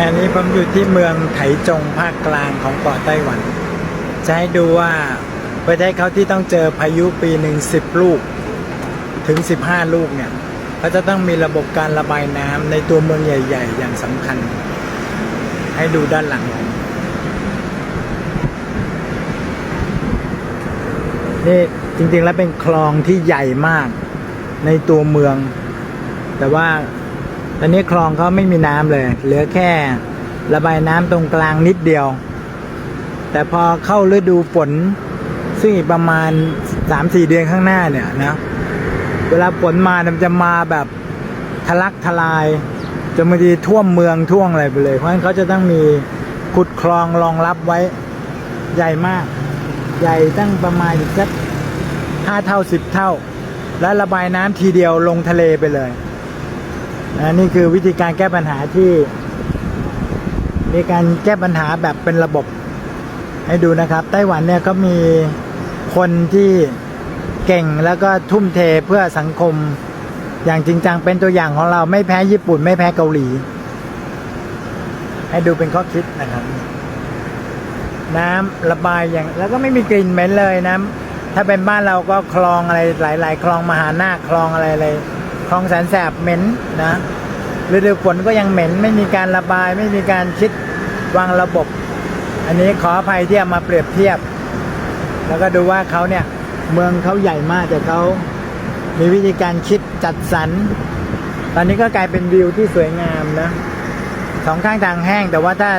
ณะนี้ผมอยู่ที่เมืองไถจงภาคกลางของเกาะไต้หวัน จะให้ดูว่าประเทศเขาที่ต้องเจอพายุปีหนึ่งสิบลูก ถึง15ลูกเนี่ยเขาจะต้องมีระบบการระบายน้ำในตัวเมืองใหญ่ ๆ อย่างสำคัญ ให้ดูด้านหลัง นี่จริงๆแล้วเป็นคลองที่ใหญ่มากในตัวเมือง แต่ว่า ตอนนี้คลองเขาไม่มีน้ำเลย เหลือแค่ระบายน้ำตรงกลางนิดเดียว แต่พอเข้าฤดูฝนซึ่งอีกประมาณ3-4เดือนข้างหน้าเนี่ยนะ เวลาฝนมามันจะมาแบบทะลักทลายจนบางทีท่วมเมืองท่วมอะไรไปเลย เพราะฉะนั้นเขาจะต้องมีขุดคลองรองรับไว้ใหญ่มาก ใหญ่ตั้งประมาณอีกสักห้าเท่าสิบเท่า และระบายน้ำทีเดียวลงทะเลไปเลย อันนี้คือวิธีการแก้ปัญหาที่มีการแก้ปัญหาแบบเป็นระบบ ให้ดูนะครับ ไต้หวันเนี่ยก็มีคนที่เก่งแล้วก็ทุ่มเทเพื่อสังคมอย่างจริงจังเป็นตัวอย่างของเราไม่แพ้ญี่ปุ่น ไม่แพ้เกาหลี ให้ดูเป็นข้อคิดนะครับ น้ำระบายอย่างแล้วก็ไม่มีกลิ่นเหม็นเลยนะถ้าเป็นบ้านเราก็คลองอะไรหลาย ๆ คลองมหานาคคลองอะไรเลย คลองแสนแสบเหม็นนะฤดูฝนก็ยังเหม็นไม่มีการระบาย ไม่มีการคิดวางระบบ อันนี้ขออภัยที่เอามาเปรียบเทียบ แล้วก็ดูว่าเขาเนี่ยเมืองเขาใหญ่มากแต่เขามีวิธีการคิดจัดสรร ตอนนี้ก็กลายเป็นวิวที่สวยงามนะสองข้างทางแห้ง แต่ว่าถ้า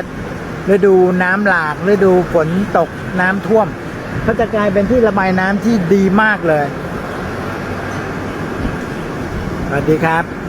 ฤดูน้ำหลากฤดูฝนตกน้ำท่วม ก็จะกลายเป็นที่ระบายน้ำที่ดีมากเลย สวัสดีครับ